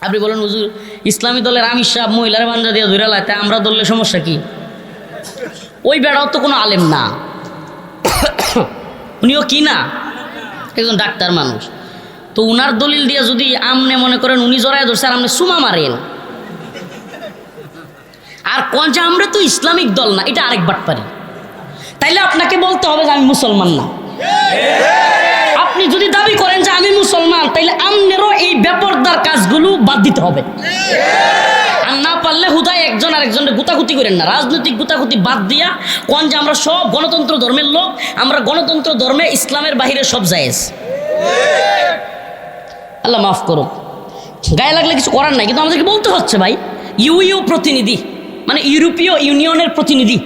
আপনি বলেন, হুজুর, ইসলামী দলের আমির সাহেব মহিলার বান্ধা দিয়ে ধরে লাইতে আমরা দলের সমস্যা কি? ওই বেড়াও তো কোনো আলেম না। উনিও কি না? একজন ডাক্তার মানুষ। তো উনার দলিল দিয়ে যদি আমনে মনে করেন, উনি জড়ায় ধরছে আর আপনি সুমা মারেন। আর কোন যে আমরা তো ইসলামিক দল না, এটা আরেক বাটপারি। তাইলে আপনাকে বলতে হবে যে আমি মুসলমান না। আপনি যদি দাবি করেন যে মুসলমান তাইলে আমনেরও এই বেপরদার কাজগুলো বাদ দিতে হবে। আর না পারলে হুদায় একজন আর একজনের গুতাগুতি করেন না। রাজনৈতিক গুতাগুতি বাদ দিয়া, কোন যে আমরা সব গণতন্ত্র ধর্মের লোক, আমরা গণতন্ত্র ধর্মে ইসলামের বাহিরে সব জায়েজ। আল্লাহ মাফ করো গায়ে লাগলে কিছু করার নাই, কিন্তু আমাদেরকে বলতে হচ্ছে ভাই, ইউইউ প্রতিনিধি মানে ইউরোপীয় ইউনিয়নের প্রতিনিধি,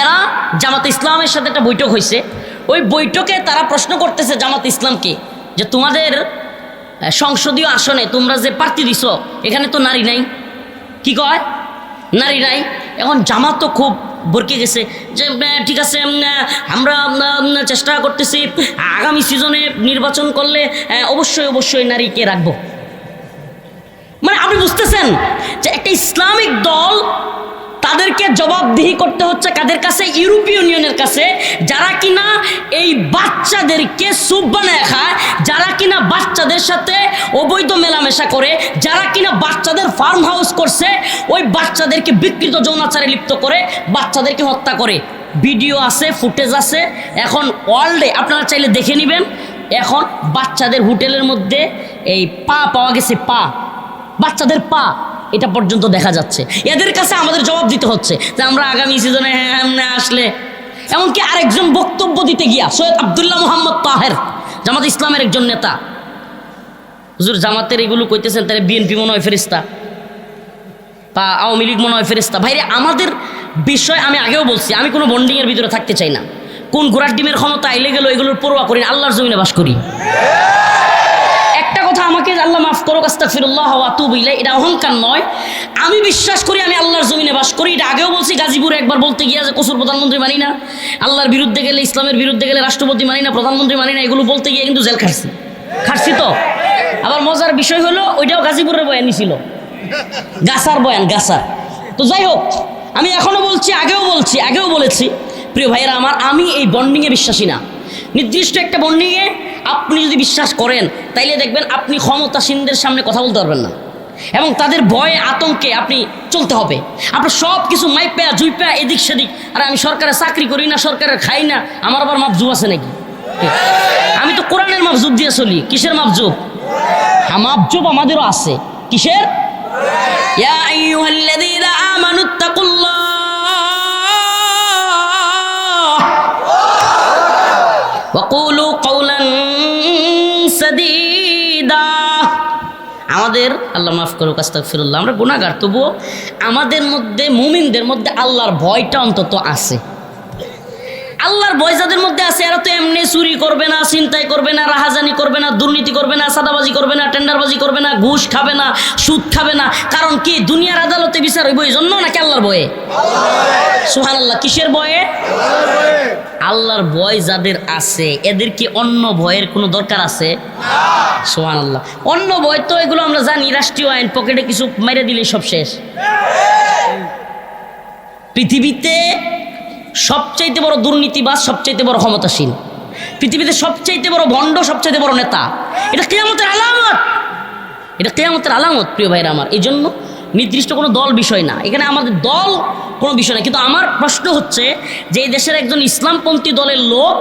এরা জামাত ইসলামের সাথে একটা বৈঠক হয়েছে ওই বৈঠকে তারা প্রশ্ন করতেছে জামাত ইসলামকে যে তোমাদের সংসদীয় আসনে তোমরা যে প্রার্থী দিছ, এখানে তো নারী নাই। কি কয়? নারী নাই। এখন জামাত তো খুব বরকে গেছে যে ঠিক আছে আমরা চেষ্টা করতেছি, আগামী সিজনে নির্বাচন করলে অবশ্যই অবশ্যই নারীকে রাখব। মানে আপনি বুঝতেছেন যে একটা ইসলামিক দল তাদেরকে জবাবদিহি করতে হচ্ছে কাদের কাছে? ইউরোপীয় ইউনিয়নের কাছে। যারা কিনা এই বাচ্চাদেরকে সুপ বানায় খায়, যারা কিনা বাচ্চাদের সাথে অবৈধ মেলামেশা করে, যারা কিনা বাচ্চাদের ফার্ম হাউস করছে, ওই বাচ্চাদেরকে বিকৃত যৌনাচারে লিপ্ত করে, বাচ্চাদেরকে হত্যা করে। ভিডিও আছে, ফুটেজ আছে। এখন ওয়ার্ল্ডে আপনারা চাইলে দেখে নেবেন, এখন বাচ্চাদের হোটেলের মধ্যে এই পা পাওয়া গেছে, পা। বাচ্চাদের পা। এটা পর্যন্ত দেখা যাচ্ছে। এদের কাছে আমাদের জবাব দিতে হচ্ছে যে আমরা আগামী সিজনে হ্যাঁ এমনি আসলে। এমনকি আরেকজন বক্তব্য দিতে গিয়া, সৈয়দ আবদুল্লাহ মোহাম্মদ তাহের, জামাত ইসলামের একজন নেতা। হুজুর, জামাতের এগুলো কইতেছেন, তাহলে বিএনপি মনে হয় ফেরিস্তা বা আওয়ামী লীগ মনে হয় ফেরিস্তা ভাইরে, আমাদের বিষয় আমি আগেও বলছি, আমি কোনো বন্ডিংয়ের ভিতরে থাকতে চাই না। কোন ঘোড়ার ডিমের ক্ষমতা আইলে গেল, এগুলোর পরোয়া করি আল্লাহর জমিনে বাস করি। আল্লাহ মাফ করো কাস্তা ফিরুল্লাহ আতুবিলে এটা অহংকার নয়। আমি বিশ্বাস করি আমি আল্লাহর জমিনে বাস করি। এটা আগেও বলছি, গাজীপুরে একবার বলতে গিয়ে যে কসুর প্রধানমন্ত্রী মানি না, আল্লাহর বিরুদ্ধে গেলে, ইসলামের বিরুদ্ধে গেলে, রাষ্ট্রপতি মানি না, প্রধানমন্ত্রী মানি না, এগুলো বলতে গিয়ে কিন্তু জেল খাটছি। খাটছি তো। আবার মজার বিষয় হলো, ওইটাও গাজীপুরের বয়ানই ছিল। গাছার বয়ান, গাছার। তো যাই হোক, আমি এখনও বলছি, আগেও বলছি, আগেও বলেছি, প্রিয় ভাইয়েরা আমার, আমি এই বন্ডিংয়ে বিশ্বাসী না। নির্দিষ্ট একটা বন্ডিংয়ে আপনি যদি বিশ্বাস করেন, তাইলে দেখবেন আপনি ক্ষমতাসীনদের সামনে কথা বলতে পারবেন না। এবং তাদের ভয়ে, আতঙ্কে আপনি চলতে হবে। আপনার সব কিছু জুই প্যা এদিক সেদিক। আর আমি সরকারে চাকরি করি না সরকারের খাই না, আমার আবার মাপজুব আছে নাকি? আমি তো কোরআনের মাপজুব দিয়ে চলি। কিসের মাপজুব? হ্যাঁ, মাপজুব আমাদেরও আছে। কিসের? ইয়া আইয়ুহাল্লাযীনা আমানুত্তাকুল্লাহ বিদা আমাদের, আল্লাহ মাফ করুক, আস্তাগফিরুল্লাহ, আমরা গুণাগার তবুও আমাদের মধ্যে, মুমিনদের মধ্যে আল্লাহর ভয়টা অন্তত আছে। আল্লাহর ভয় যাদের মধ্যে আছে, এরা তো এমনি চুরি করবে না চিন্তাই করবে না, রাহাজানি করবে না, দুর্নীতি করবে না, সাদাবাজি করবে না, টেন্ডারবাজি করবে না, ঘুষ খাবে না, সুদ খাবে না। কারণ কি, দুনিয়ার আদালতে বিচার হইব এই জন্য নাকি আল্লাহর ভয়ে? সুহান আল্লাহ কিসের ভয়ে? আল্লাহর ভয় যাদের আছে, এদের কি অন্য ভয়ের কোনো দরকার আছে? সোহান আল্লাহ অন্য ভয় তো এগুলো আমরা জানি, রাষ্ট্রীয় আইন, পকেটে কিছু মেরে দিলে সব শেষ। পৃথিবীতে সবচাইতে বড় দুর্নীতিবাজ, সবচাইতে বড় ক্ষমতাশীল। পৃথিবীতে সবচাইতে বড় ভণ্ড, সবচাইতে বড় নেতা। এটা কেয়ামতের আলামত। এটা কেয়ামতের আলামত, প্রিয় ভাইরা আমার। এই জন্য নির্দিষ্ট কোনো দল বিষয় না। এখানে আমাদের দল কোনো বিষয় না। কিন্তু আমার প্রশ্ন হচ্ছে যে এই দেশের একজন ইসলামপন্থী দলের লোক,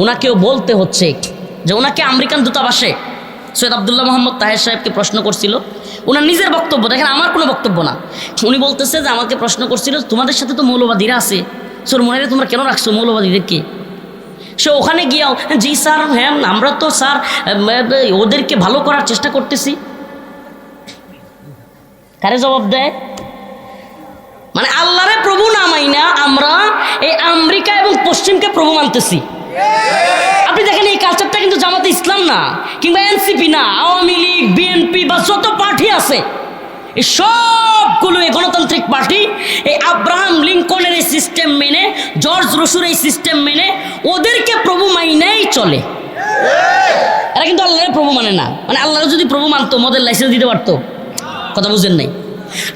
ওনাকেও বলতে হচ্ছে যে ওনাকে আমেরিকান দূতাবাসে সৈয়দ আবদুল্লাহ মোহাম্মদ তাহের সাহেবকে প্রশ্ন করছিল। ওনার নিজের বক্তব্য, দেখেন, আমার কোনো বক্তব্য না। উনি বলতেছে যে, আমাকে প্রশ্ন করছিল, তোমাদের সাথে তো মৌলবাদীরা আছে। সোর মনে তোমরা কেন রাখছো মৌলবাদীদেরকে? সে ওখানে গিয়াও জি স্যার হ্যাঁ আমরা তো স্যার ওদেরকে ভালো করার চেষ্টা করতেছি। কারে জবাব দেয়? মানে আল্লাহরে প্রভু নামাই না আমরা এই আমেরিকা এবং পশ্চিমকে প্রভু মানতেছি। আপনি দেখেন এই কালচারটা কিন্তু জামাতে ইসলাম না, কিংবা এনসিপি না, আওয়ামী লীগ, বিএনপি বা যত পার্টি আছে, এই সবগুলো এই গণতান্ত্রিক পার্টি, এই সিস্টেম মেনে জর্জ রসুর এই সিস্টেম মেনে ওদেরকে প্রভু মাইনেই চলে। এরা কিন্তু আল্লাহরে প্রভু মানে না। মানে আল্লাহর যদি প্রভু মানতো, মদের লাইসেন্স দিতে পারতো। কথা বুঝেন নাই?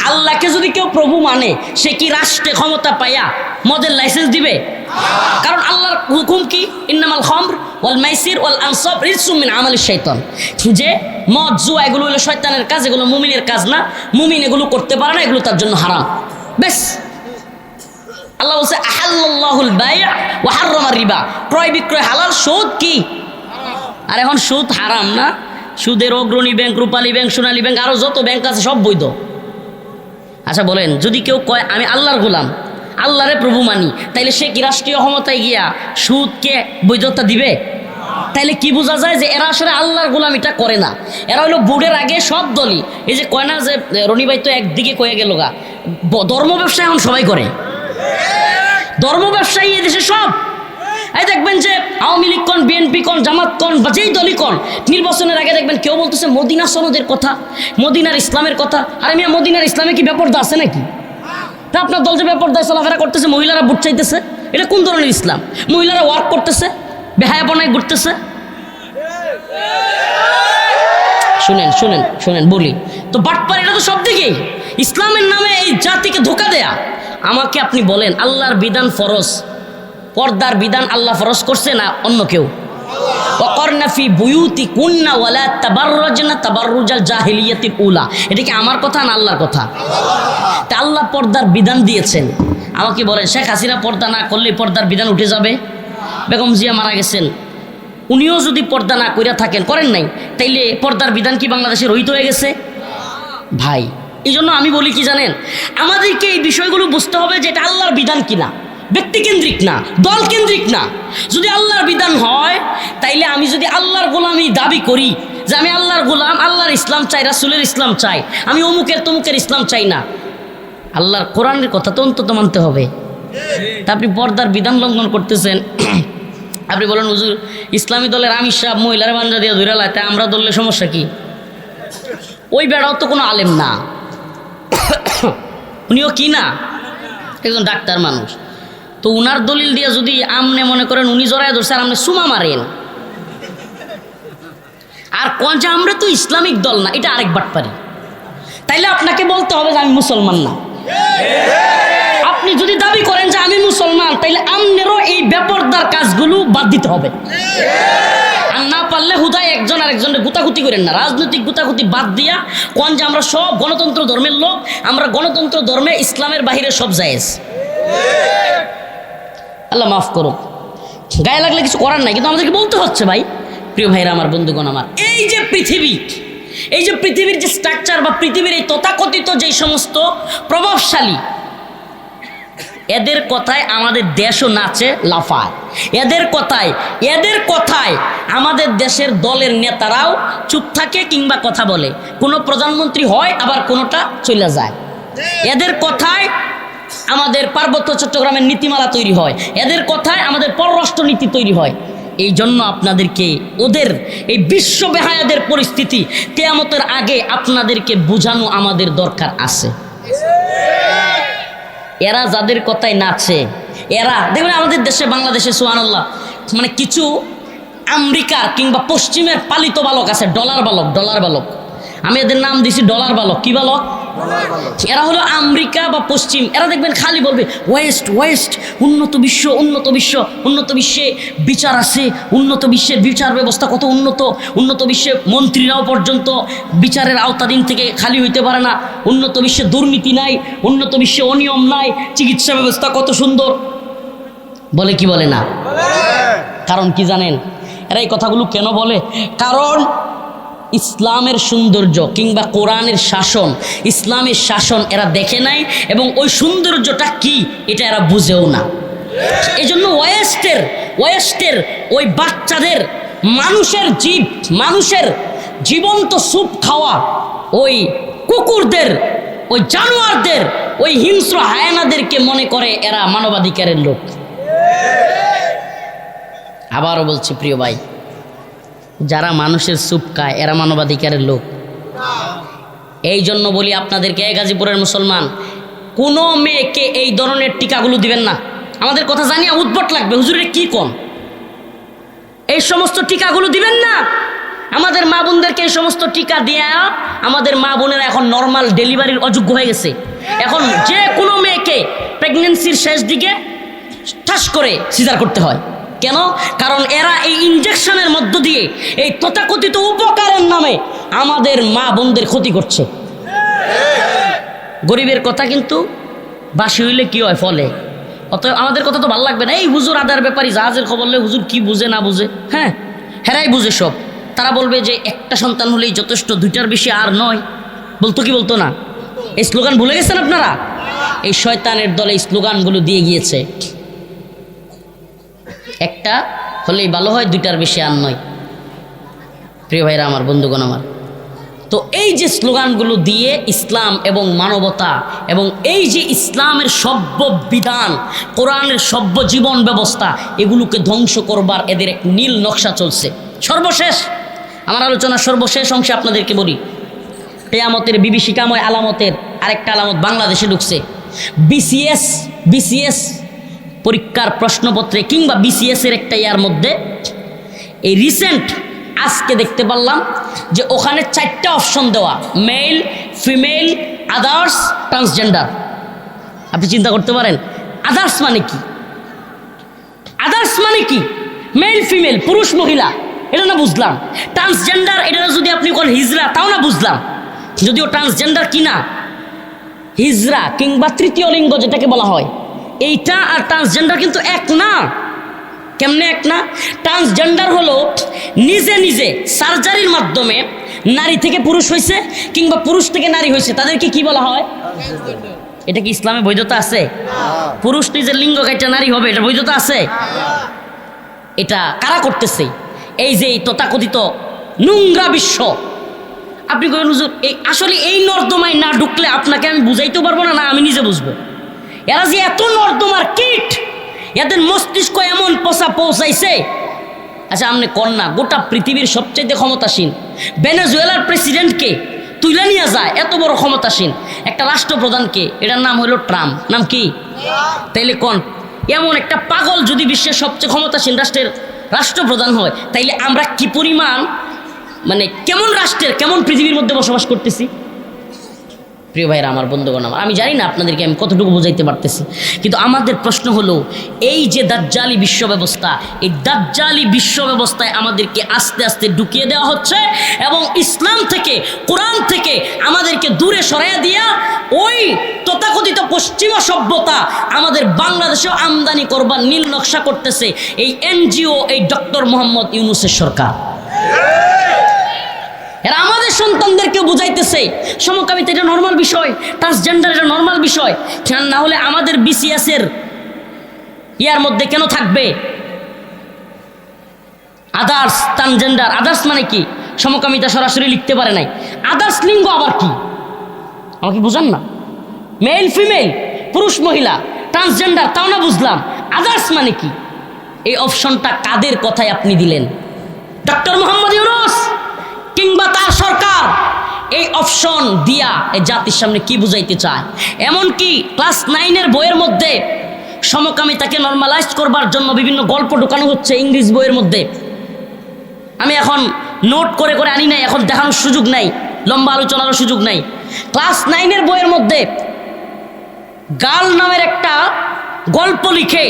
আল্লাহকে যদি কেউ প্রভু মানে সে কি রাষ্ট্রে ক্ষমতা পাইয়া মদের লাইসেন্স দিবে? কারণ আল্লাহর হুকুম কি? ইন্নামাল খমর ওয়াল মাইসির ওয়াল আনসব রিসুম মিন আমালি শৈতন যে মদ, জুয়া, এগুলো হলো শয়তানের কাজ, এগুলো মুমিনের কাজ না। মুমিন এগুলো করতে পারে না, এগুলো তার জন্য হারাম। বেশ আল্লাহ বলছে আহাল্লাহুল বাইয়া ওয়া হাররামার রিবা। ক্রয় বিক্রয় হালাল সুদ কি? আর এখন সুদ হারাম না। সুদের Agrani bank, Rupali bank, Sonali bank আরও যত ব্যাংক আছে সব বৈধ। আচ্ছা বলেন, যদি কেউ কয়, আমি আল্লাহর গোলাম, আল্লাহরে প্রভু মানি, তাইলে সে কি রাষ্ট্রীয় ক্ষমতায় গিয়া সুদকে বৈধতা দিবে? তাইলে কি বোঝা যায় যে এরা আসলে আল্লাহর গোলামিটা করে না? এরা হলো বোর্ডের আগে সব দলই। এই যে কয় না যে, রনি ভাই তো একদিকে কয়ে গেল গা। ধর্ম ব্যবসা এখন সবাই করে। ধর্ম ব্যবসায়ী এদেশে সব। এই দেখবেন যে আওয়ামী লীগ কন, বিএনপি কন, জামাত কন বা যেই দলই কন নির্বাচনের আগে দেখবেন কেউ বলতেছে মদিনা সনদের কথা, মদিনার ইসলামের কথা। আর মিয়া, মদিনার ইসলামে কি ব্যাপারটা আছে নাকি? তা আপনার দল যে ব্যাপারদায় চলাফেরা করতেছে, মহিলারা বুট চাইতেছে, এটা কোন ধরনের ইসলাম? মহিলারা ওয়ার্ক করতেছে, বেহায়া বনায় ঘুরতেছে। শুনেন শুনেন শুনেন, বলি। তো বাটপার, এটা তো সব দিকেই। ইসলামের নামে এই জাতিকে ধোকা দেয়া। আমাকে আপনি বলেন, আল্লাহর বিধান ফরজ? পর্দার বিধান আল্লাহ ফরজ করছে না অন্য কেউ? উলা। আমার কথা না আল্লাহর কথা? তা আল্লাহ পর্দার বিধান দিয়েছেন। আমাকে বলেন, শেখ করলে পর্দার বিধান উঠে যাবে? বেগম জিয়া মারা গেছেন। উনিও যদি পর্দা না কইরা থাকেন, করেন নাই, তাইলে পর্দার বিধান কি বাংলাদেশে রহিত হয়ে গেছে? ভাই এই জন্য আমি বলি কি জানেন? আমাদেরকে এই বিষয়গুলো বুঝতে হবে যে এটা আল্লাহর বিধান কিনা। ব্যক্তিকেন্দ্রিক না দল কেন্দ্রিক না। যদি আল্লাহর বিধান হয়, তাইলে আমি যদি আল্লাহর গোলামি দাবি করি যে আমি আল্লাহর গোলাম, আল্লাহর ইসলাম চাই, রাসুলের ইসলাম চাই, আমি অমুকের তমুকের ইসলাম চাই না। আল্লাহর কোরআনের কথা তো অন্তত মানতে হবে। তা আপনি পর্দার বিধান লঙ্ঘন করতেছেন। আপনি বলেন, হুজুর, ইসলামী দলের আমির সাহেব, মহিলার বান্ধা দিয়ে ধরে লাইতে আমরা দললে সমস্যা কি? ওই বেড়াও তো কোনো আলেম না। উনিও কি না? একজন ডাক্তার মানুষ। তো উনার দলিল দিয়ে যদি আমনে মনে করেন উনি জড়ায় ধরছে আর আমনে সুমা মারেন। আর কোন যে আমরা তো ইসলামিক দল না, এটা আরেকবার পারি তাইলে আপনাকে বলতে হবে যে আমি মুসলমান না। আপনি যদি দাবি করেন যে আমি মুসলমান, তাইলে আমনেরও এই ব্যাপারদার কাজগুলো বাদ দিতে হবে। পারলে হুদায় একজন আরেকজনের গুতাগুতি করেন না। রাজনৈতিক গুতাগুতি বাদ দিয়া কোন যে আমরা সব গণতন্ত্র ধর্মের লোক, আমরা গণতন্ত্র ধর্মে ইসলামের বাহিরে সব জায়েজ। আল্লাহ মাফ করো গায়ে লাগলে কিছু করার নাই, কিন্তু আমাদেরকে বলতে হচ্ছে ভাই, প্রিয় ভাইরা আমার, বন্ধুগণ আমার, এই যে পৃথিবী, এই যে পৃথিবীর যে স্ট্রাকচার বা পৃথিবীর এই তথাকথিত যেই সমস্ত প্রভাবশালী এদের কথায় আমাদের দেশও নাচে লাফায়। এদের কথায় এদের কথায় আমাদের দেশের দলের নেতারাও চুপ থাকে কিংবা কথা বলে। কোনো প্রধানমন্ত্রী হয়, আবার কোনোটা চলে যায়। এদের কথায় আমাদের পার্বত্য চট্টগ্রামের নীতিমালা তৈরি হয়। এদের কথায় আমাদের পররাষ্ট্র নীতি তৈরি হয়। এই জন্য আপনাদেরকে ওদের, এই বিশ্ব বেহায়াদের পরিস্থিতি কেয়ামতের আগে আপনাদেরকে বোঝানো আমাদের দরকার আছে। এরা যাদের কথায় নাচে, এরা, দেখবেন আমাদের দেশে, বাংলাদেশে সুহানুল্লাহ মানে কিছু আমেরিকার কিংবা পশ্চিমের পালিত বালক আছে, ডলার বালক ডলার বালক। আমি এদের নাম দিছি ডলার বালক। কি বালক? এরা হলো আমেরিকা বা পশ্চিম। এরা দেখবেন খালি বলবে ওয়েস্ট ওয়েস্ট উন্নত বিশ্ব উন্নত বিশ্ব উন্নত বিশ্বে বিচার আছে উন্নত বিশ্বের বিচার ব্যবস্থা কত উন্নত উন্নত বিশ্বে মন্ত্রীরাও পর্যন্ত বিচারের আওতাধীন থেকে খালি হইতে পারে না উন্নত বিশ্বে দুর্নীতি নাই উন্নত বিশ্বে অনিয়ম নাই চিকিৎসা ব্যবস্থা কত সুন্দর। বলে কি বলে না? কারণ কি জানেন? এরা এই কথাগুলো কেন বলে? কারণ ইসলামের সৌন্দর্য কিংবা কোরআনের শাসন, ইসলামের শাসন এরা দেখে নাই এবং ওই সৌন্দর্যটা কি এটা এরা বুঝেও না। এই জন্য ওয়েস্টের ওয়েস্টের ওই বাচ্চাদের মানুষের জীব, মানুষের জীবন্ত স্যুপ খাওয়া, ওই কুকুরদের, ওই জানোয়ারদের, ওই হিংস্র হায়ানাদেরকে মনে করে এরা মানবাধিকারের লোক। আবারও বলছি প্রিয় ভাই যারা মানুষের স্যুপ খায়, এরা মানবাধিকারের লোক। এই জন্য বলি আপনাদেরকে এই গাজীপুরের মুসলমান, কোনো মেয়েকে এই ধরনের টিকাগুলো দিবেন না। আমাদের কথা জানিয়া উদ্ভট লাগবে হুজুরের কি কম এই সমস্ত টিকাগুলো দিবেন না? আমাদের মা বোনদেরকে এই সমস্ত টিকা দিয়ে আমাদের মা বোনেরা এখন নর্মাল ডেলিভারির অযোগ্য হয়ে গেছে। এখন যে কোনো মেয়েকে প্রেগনেন্সির শেষ দিকে ঠাস করে সিজার করতে হয়। কেন? কারণ এরা এই ইঞ্জেকশনের মধ্য দিয়ে এই তথাকথিত উপকারের নামে আমাদের মা বোনদের ক্ষতি করছে। গরিবের কথা কিন্তু বাসি হইলে কি হয় ফলে? অতএব আমাদের কথা তো ভালো লাগবে না। এই হুজুর আদার ব্যাপারই জাহাজের খবর লে হুজুর কি বুঝে না বুঝে? হ্যাঁ হেরাই বুঝে সব। তারা বলবে যে একটা সন্তান হলেই যথেষ্ট, দুইটার বেশি আর নয়। বলতো কি বলতো না? এই স্লোগান ভুলে গেছেন আপনারা? এই শয়তানের দলে এই স্লোগানগুলো দিয়ে গিয়েছে। একটা হলেই ভালো হয়, দুইটার বেশি আর নয়। প্রিয় ভাইরা আমার, বন্ধুগণ আমার। তো এই যে স্লোগানগুলো দিয়ে ইসলাম এবং মানবতা এবং এই যে ইসলামের সভ্য বিধান, কোরআনের সভ্য জীবন ব্যবস্থা, এগুলোকে ধ্বংস করবার এদের এক নীল নকশা চলছে। সর্বশেষ, আমার আলোচনার সর্বশেষ অংশে আপনাদেরকে বলি, কেয়ামতের বিভীষিকাময় আলামতের আরেকটা আলামত বাংলাদেশে ঢুকছে। বিসিএস বিসিএস পরীক্ষার প্রশ্নপত্রে কিংবা বিসিএস এর একটা ইয়ার মধ্যে, এই রিসেন্ট আজকে দেখতে পারলাম যে ওখানে চারটা অপশন দেওয়া মেল ফিমেল আদার্স ট্রান্সজেন্ডার আপনি চিন্তা করতে পারেন আদার্স মানে কি? আদার্স মানে কি? মেল ফিমেল পুরুষ, মহিলা, এটা না বুঝলাম। ট্রান্সজেন্ডার এটা যদি আপনি কোন হিজরা, তাও না বুঝলাম। যদিও ট্রান্সজেন্ডার কি না হিজরা কিংবা তৃতীয় লিঙ্গ যেটাকে বলা হয়। এইটা আর ট্রান্সজেন্ডার কিন্তু এক না। কেমনে এক না? ট্রান্সজেন্ডার হলো নিজে নিজে সার্জারির মাধ্যমে নারী থেকে পুরুষ হয়েছে কিংবা পুরুষ থেকে নারী হয়েছে তাদেরকে কি বলা হয়? এটা কি ইসলামে বৈধতা আছে? পুরুষ নিজের লিঙ্গ কাইটা নারী হবে এটা বৈধতা আছে? এটা কারা করতেছে? এই যে এই তথাকথিত নোংরা বিশ্ব। আপনি কবেন হুজুর এই আসলে এই নর্দমায় না ঢুকলে আপনাকে আমি বুঝাইতেও পারব না না আমি নিজে বুঝব। এরা যে এত নর্দমার কিট, এদের মস্তিষ্ক এমন পোষা পৌঁছাইছে। আচ্ছা আপনি কন্যা গোটা পৃথিবীর সবচেয়ে ক্ষমতাসীন। ভেনেজুয়েলার প্রেসিডেন্টকে তুলে নিয়ে যায়, এত বড় ক্ষমতাসীন। একটা রাষ্ট্রপ্রধানকে, এটার নাম হলো ট্রাম্প। নাম কি? তাইলে কোন? এমন একটা পাগল যদি বিশ্বের সবচেয়ে ক্ষমতাসীন রাষ্ট্রের রাষ্ট্রপ্রধান হয়, তাইলে আমরা কি পরিমাণ মানে কেমন রাষ্ট্রের, কেমন পৃথিবীর মধ্যে বসবাস করতেছি? প্রিয় ভাইরা, আমার বন্ধুগণ, আমার আমি জানি না আপনাদেরকে আমি কতটুকু বোঝাইতে পারতেছি, কিন্তু আমাদের প্রশ্ন হলো, এই যে দাজ্জালি বিশ্ব ব্যবস্থা, এই দাজ্জালি বিশ্ব ব্যবস্থায় আমাদেরকে আস্তে আস্তে ঢুকিয়ে দেওয়া হচ্ছে এবং ইসলাম থেকে, কোরআন থেকে আমাদেরকে দূরে সরাইয়া দিয়া ওই তথাকথিত পশ্চিমা সভ্যতা আমাদের বাংলাদেশেও আমদানি করবার নীল নকশা করতেছে এই এনজিও, এই ডক্টর মোহাম্মদ ইউনুসের সরকার। এরা আমাদের সন্তানদেরকে বুঝাইতেছে। সমকামিতা এটা নর্মাল বিষয় ট্রান্সজেন্ডার এটা নর্মাল বিষয়। কেন না হলে আমাদের বিসিএস এর ইয়ার মধ্যে কেন থাকবে? আদার্স ট্রান্সজেন্ডার আদার্স মানে কি? সমকামিতা সরাসরি লিখতে পারে নাই। আদার্স লিঙ্গ আবার কি? আমাকে বুঝান না? মেল ফিমেল পুরুষ, মহিলা ট্রান্সজেন্ডার তাও না বুঝলাম। আদার্স মানে কি? এই অপশনটা কাদের কথায় আপনি দিলেন? ডক্টর মোহাম্মদ ইউনুস কিংবা তার সরকার, এই অপশন দিয়া এই জাতির সামনে কি বুঝাইতে চায়? এমনকি ক্লাস নাইনের বইয়ের মধ্যে সমকামিতাকে নর্মালাইজ করবার জন্য বিভিন্ন গল্প ঢোকানো হচ্ছে ইংলিশ বইয়ের মধ্যে। আমি এখন নোট করে করে আনি নাই, এখন দেখানোর সুযোগ নাই, লম্বা আলোচনারও সুযোগ নাই। ক্লাস নাইনের বইয়ের মধ্যে গাল নামের একটা গল্প লিখে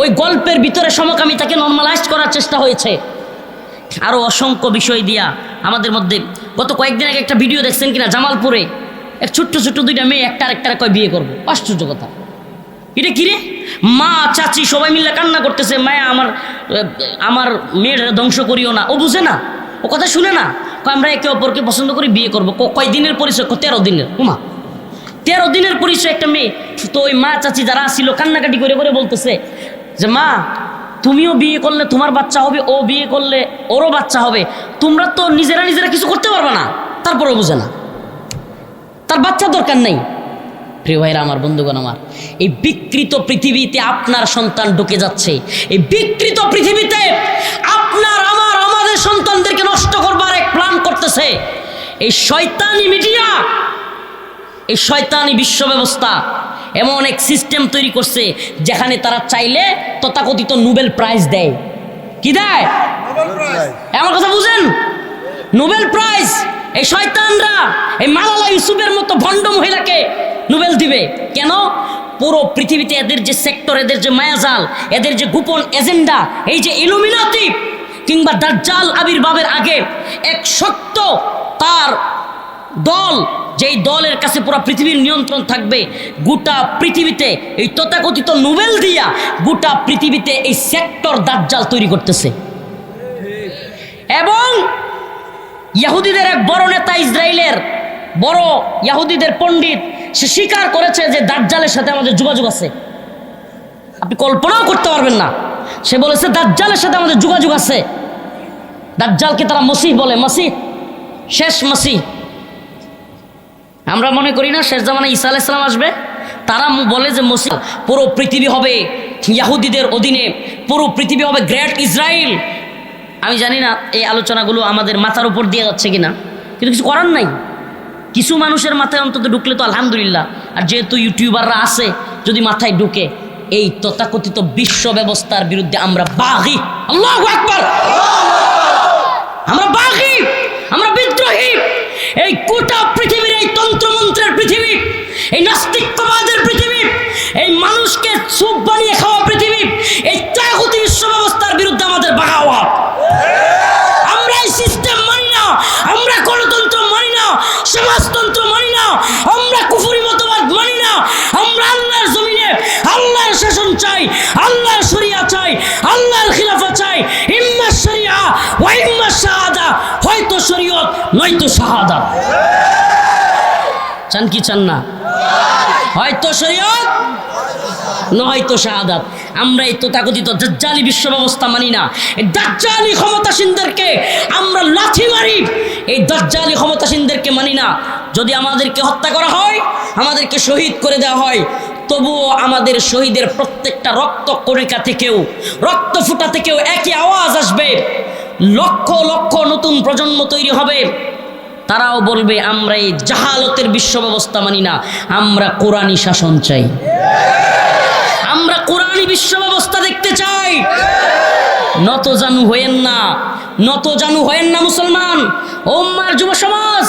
ওই গল্পের ভিতরে সমকামিতাকে নর্মালাইজ করার চেষ্টা হয়েছে। আরও অসংখ্য বিষয় দিয়া আমাদের মধ্যে গত কয়েকদিন আগে একটা ভিডিও দেখছেন কিনা জামালপুরে? এক ছোট্ট ছোট্ট দুইটা মেয়ে একটা আরেকটা কয় বিয়ে করব। আশ্চর্য কথা। এটা কি রে? মা, চাচি সবাই মিলে কান্না করতেছে, মায়া আমার আমার মেয়ের ধ্বংস করিও না। ও বুঝে না? ও কথা শুনে না? আমরা একে অপরকে পছন্দ করি, বিয়ে করব। কয় দিনের পরিচয়? তেরো দিনের। উমা। তেরো দিনের পরিচয় একটা মেয়ে। তো ওই মা, চাচি যারা ছিল, কান্নাকাটি করে করে বলতেছে যে, মা তুমিও বিয়ে করলে, তোমার বাচ্চা হবে, ও বিয়ে করলে, ওরও বাচ্চা হবে। তোমরা তো নিজেরা নিজেরা কিছু করতে পারবে না তারপরে বুঝে না। তার বাচ্চা দরকার নেই। প্রিয় ভাইরা, আমার বন্ধুগণ আমার, এই বিকৃত পৃথিবীতে আপনার সন্তান ঢুকে যাচ্ছে। এই বিকৃত পৃথিবীতে আপনার, আমার, আমাদের সন্তানদেরকে নষ্ট করবার এক প্ল্যান করতেছে। এই শয়তানি মিডিয়া, এই শয়তানি বিশ্ব ব্যবস্থা এমন এক সিস্টেম তৈরি করছে যেখানে তারা চাইলে তথাকথিত নোবেল প্রাইজ দেয়। কি দেয়? এমন কথা বুঝেন? নোবেল প্রাইজ এই শয়তানরা এই মালালা ইউসুফের মতো ভণ্ড মহিলাকে নোবেল দিবে। কেন? পুরো পৃথিবীতে এদের যে সেক্টর এদের যে মায়াজাল এদের যে গোপন এজেন্ডা এই যে ইলুমিনাতি কিংবা দাজ্জাল আবির্ভাবের আগে এক সত্য তার দল, যেই দলের কাছে পুরো পৃথিবীর নিয়ন্ত্রণ থাকবে, গোটা পৃথিবীতে এই তথাকথিত নোবেল দিয়া গোটা পৃথিবীতে এই সেক্টর দাজ্জাল তৈরি করতেছে। এবং ইয়াহুদিদের এক বড় নেতা ইসরায়েলের বড় ইয়াহুদিদের পণ্ডিত, সে স্বীকার করেছে যে দাজ্জালের সাথে আমাদের যোগাযোগ আছে। আপনি কল্পনাও করতে পারবেন না। সে বলেছে, দাজ্জালের সাথে আমাদের যোগাযোগ আছে। দাজ্জালকে তারা মসিহ বলে, মসিহ, শেষ মসিহ। আমরা মনে করি না, শেষ জামানা ঈসা আলাইসালাম আসবে। তারা বলে যে মসিহ পুরো পৃথিবী হবে ইয়াহুদিদের অধীনে, পুরো পৃথিবী হবে গ্রেট ইসরায়েল আমি জানি না এই আলোচনাগুলো আমাদের মাথার উপর দিয়ে যাচ্ছে কিনা, কিন্তু কিছু করার নাই। কিছু মানুষের মাথায় অন্তত ঢুকলে তো আলহামদুলিল্লাহ। আর যেহেতু ইউটিউবাররা আছে, যদি মাথায় ঢুকে, এই তথাকথিত বিশ্ব ব্যবস্থার বিরুদ্ধে আমরা বাঘি আল্লাহ আকবার! আমরা বাঘি আমরা বিদ্রোহী! এই গোটা পৃথিবীর এই তন্ত্রমন্ত্রের পৃথিবী এই নাস্তিকবাদের পৃথিবী, এই মানুষকে সুপ বানিয়ে খাওয়া পৃথিবী, এই ত্যাগতি বিশ্ব ব্যবস্থার বিরুদ্ধে আমাদের বাগাওয়াত আমরা এই সিস্টেম মানি না, আমরা গণতন্ত্র মানি না, সমাজতন্ত্র মানি না, আমরা কুফুরি মতবাদ মানি না, আমরা আল্লাহর জমিনে আল্লাহর শাসন চাই, আল্লাহর শরিয়া চাই, আল্লাহর খিলাফা চাই। ইম্মা শরিয়া ওয়া ইম্মা শাহাদা, হয়তো শরীয়ত, নয়তো শাহাদা। চান কি চান না? হয়তো শরীয়ত, নয়তো শাহাদাত। আমরা এই তথাকথিত দাজ্জালি বিশ্ব ব্যবস্থা মানি না। এই দাজ্জালি ক্ষমতাসীনদেরকে আমরা লাথি মারি। এই দাজ্জালি ক্ষমতাসীনদেরকে মানি না। যদি আমাদেরকে হত্যা করা হয়, আমাদেরকে শহীদ করে দেওয়া হয়, তবুও আমাদের শহীদের প্রত্যেকটা রক্ত কণিকা থেকেও, রক্ত ফুটা থেকেও একই আওয়াজ আসবে। লক্ষ লক্ষ নতুন প্রজন্ম তৈরি হবে। তারাও বলবে, আমরা এই জাহালতের বিশ্ব ব্যবস্থা মানি না, আমরা কোরআনই শাসন চাই। আমরা কোরআনই বিশ্ব ব্যবস্থা দেখতে চাই। নত জানু হয়েন না, নত জানু হয়েন না মুসলমান, ওম্মার যুব সমাজ।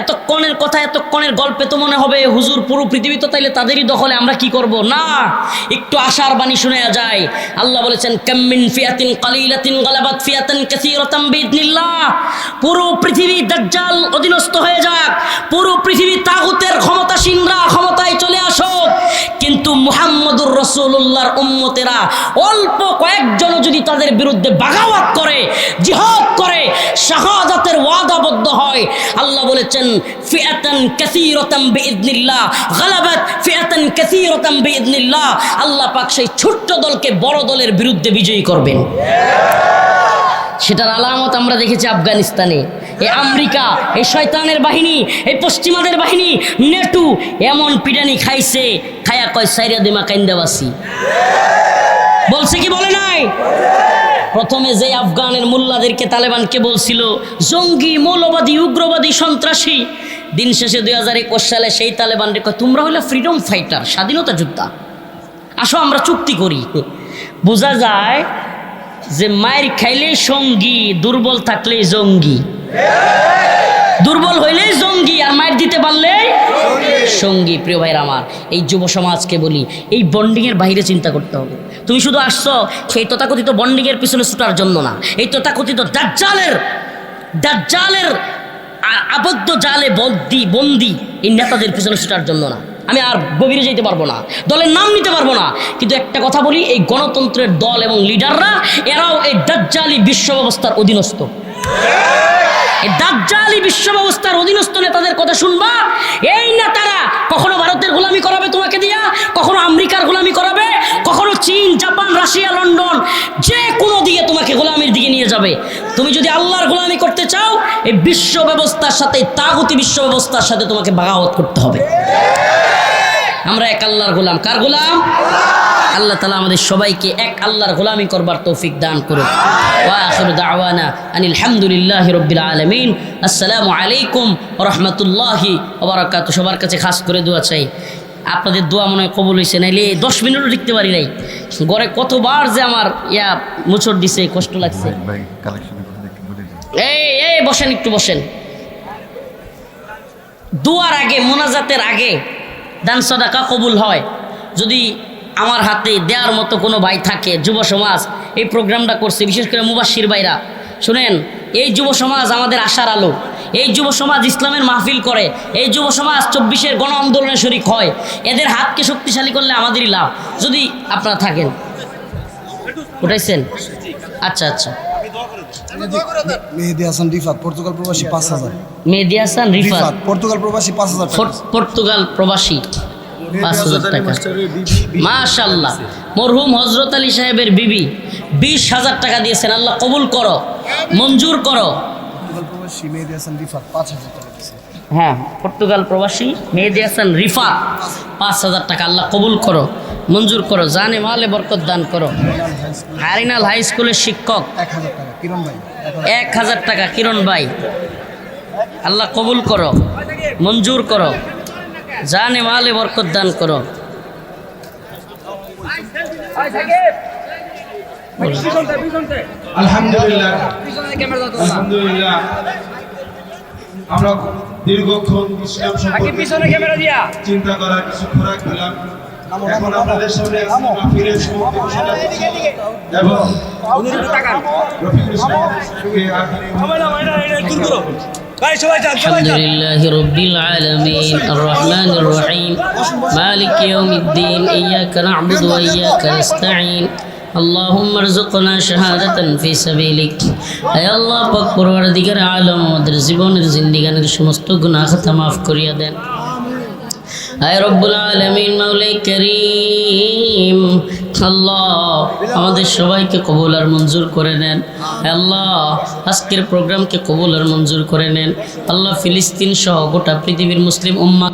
এতক্ষণের কথা, এতক্ষণের গল্পে তো মনে হবে, হুজুর, পুরো পৃথিবী তো তাইলে তাদেরই দখলে, আমরা কি করব? না, একটু আশার বাণী শুনে যায়। আল্লাহ বলেছেন কাম্মিন ফিয়াতিন কালিলাতিন গালাবাত ফিয়াতান কাসীরাতাম বিইذনিল্লাহ পুরো পৃথিবী দাজ্জাল অধীনস্থ হয়ে যাক। পুরো পৃথিবী তাগুতের ক্ষমতাসীনরা ক্ষমতায় চলে আসুক। কিন্তু মুহাম্মদুর রসুল্লাহর উম্মতেরা অল্প কয়েকজন যদি তাদের বিরুদ্ধে বাগাওয়াত করে, জিহাদ করে, শাহাদাতের ওয়াদাবদ্ধ হয়, আল্লাহ বলেছেন ফিয়াতান কাসীরাতাম বিইذনিল্লাহ গালাবাত ফিয়াতান কাসীরাতাম বিইذনিল্লাহ আল্লাহ পাক সেই ছোট্ট দলকে বড় দলের বিরুদ্ধে বিজয়ী করবেন। সেটার আলামত আমরা দেখেছি আফগানিস্তানে। এই আমেরিকা এই শয়তানের বাহিনী এই পশ্চিমাদের বাহিনী, নেটু এমন পিটানি খাইছে, খায়া কয় সাইরা দিমা কাইন্দাবাসী। বলছে কি বলে নাই? প্রথমে যে আফগানের মোল্লাদেরকে তালেবানকে বলছিল, জঙ্গি, মৌলবাদী, উগ্রবাদী সন্ত্রাসী। দিন শেষে দুই হাজার একুশ সালে সেই তালেবানদের কয় তোমরা হলে ফ্রিডম ফাইটার স্বাধীনতা যোদ্ধা। আসো, আমরা চুক্তি করি। বোঝা যায় যে মায়ের খাইলেই সঙ্গী, দুর্বল থাকলেই জঙ্গি। দুর্বল হইলেই জঙ্গি, আর মায়ের দিতে পারলেই সঙ্গী, প্রিয় ভাইয়ের আমার, এই যুব সমাজকে বলি, এই বন্ডিংয়ের বাইরে চিন্তা করতে হবে। তুমি শুধু আসছো, সেই তথাকথিত বন্ডিংয়ের পিছনে ছুটার জন্য না। এই তথাকথিত দাজ্জালের দাজ্জালের আবদ্ধ জালে বন্দি বন্দি এই নেতাদের পিছনে ছুটার জন্য না। আমি আর গভীরে যেতে পারব না দলের নাম নিতে পারব না। কিন্তু একটা কথা বলি, এই গণতন্ত্রের দল এবং লিডাররা এরাও এই দাজ্জালি বিশ্ব ব্যবস্থার অধীনস্থ। এই দাজ্জালি বিশ্ব ব্যবস্থার অধীনস্থ নেতাদের কথা শুনবা, এই নেতারা কখনো ভারতের গোলামি করাবে তোমাকে দিয়া কখনো আমেরিকার গোলামি করাবে কখনো চীন জাপান রাশিয়া, লন্ডন, যে কোনো দিকে তোমাকে গোলামির দিকে নিয়ে যাবে। তুমি যদি আল্লাহর গোলামি করতে চাও, এই বিশ্ব ব্যবস্থার সাথে তাগতি বিশ্ব ব্যবস্থার সাথে তোমাকে বাগাওয়াত করতে হবে। আমরা এক আল্লাহর গোলাম। কার গোলাম? আল্লাহ তালা আমাদের সবাইকে এক আল্লাহর গোলামি করবার তৌফিক দান করুন ওয়াখির দাওয়ানা আনিল হামদুলিল্লাহি রব্বিল আলামিন। আসসালামু আলাইকুম রহমতুল্লাহি ওবরাকাত সবার কাছে খাস করে দোয়া চাই। আপনাদের দোয়া মনে হয় কবুল হয়েছে নাইলে দশ মিনিটও লিখতে পারি নাই। ঘরে কতবার যে আমার ইয়া মুচড় দিছে কষ্ট লাগছে। এই এই বসেন একটু বসেন। দুয়ার আগে মোনাজাতের আগে দান সদাকা কবুল হয়। যদি আমার হাতে দেওয়ার মতো কোনো ভাই থাকে যুব সমাজ এই প্রোগ্রামটা করছে বিশেষ করে মুবাসির ভাইরা। শুনেন এই যুব সমাজ আমাদের আশার আলো। এই যুব সমাজ ইসলামের মাহফিল করে এই যুব সমাজ চব্বিশের গণ আন্দোলনে শরিক হয় এদের হাতকে শক্তিশালী করলে আমাদেরই লাভ। যদি আপনারা থাকেন। উঠাইছেন? আচ্ছা আচ্ছা। মেহেদি হাসান রিফাত পর্তুগাল প্রবাসী পাঁচ হাজার। মেহেদি হাসান রিফাত রিফাত। পর্তুগাল প্রবাসী পাঁচ হাজার পর্তুগাল প্রবাসী পাঁচ হাজার টাকা। মাশাল্লাহ মরহুম হজরত আলী সাহেবের বিবি বিশ হাজার টাকা দিয়েছেন। আল্লাহ কবুল করো মঞ্জুর করো। প্রবাসী মেহেদি হাসান রিফাত পাঁচ হাজার টাকা দিয়েছে হ্যাঁ পর্তুগাল প্রবাসী মেহেদি হাসান রিফা পাঁচ হাজার টাকা আল্লাহ কবুল করো মঞ্জুর করো জানে মালে বরকত দান করো। হারিনাল হাই স্কুলের শিক্ষক এক হাজার টাকা কিরণ ভাই। এক হাজার টাকা কিরণ ভাই। আল্লাহ কবুল করো মঞ্জুর করো জানে মালে বরকত দান করো। আলহামদুলিল্লাহ আলহামদুলিল্লাহ আমরা দীর্ঘক্ষণ ইসলাম সম্পর্কে চিন্তা করার কিছু খোরাক দিলাম এখন আপনাদের সামনে মাহফিলের সমাপ্তি ঘোষণা করছি এবং রফিকুল ইসলামের সঙ্গে আখিরি الحمد لله رب العالمين الرحمن الرحيم مالك يوم الدين إياك نعبد وإياك نستعين اللهم ارزقنا شهادة في سبيلك أي الله পাক পরওয়ারদিগার আলম আমাদের জীবনের জিন্দিগানের সমস্ত গুনাহ খাতা মাফ করিয়া দেন আয় রব্বুল আলমিন মাওলাই করিম আল্লাহ আমাদের সবাইকে কবুল আর মঞ্জুর করে নেন আল্লাহ আজকের প্রোগ্রামকে কবুল আর মঞ্জুর করে নেন আল্লাহ ফিলিস্তিন সহ গোটা পৃথিবীর মুসলিম উম্মা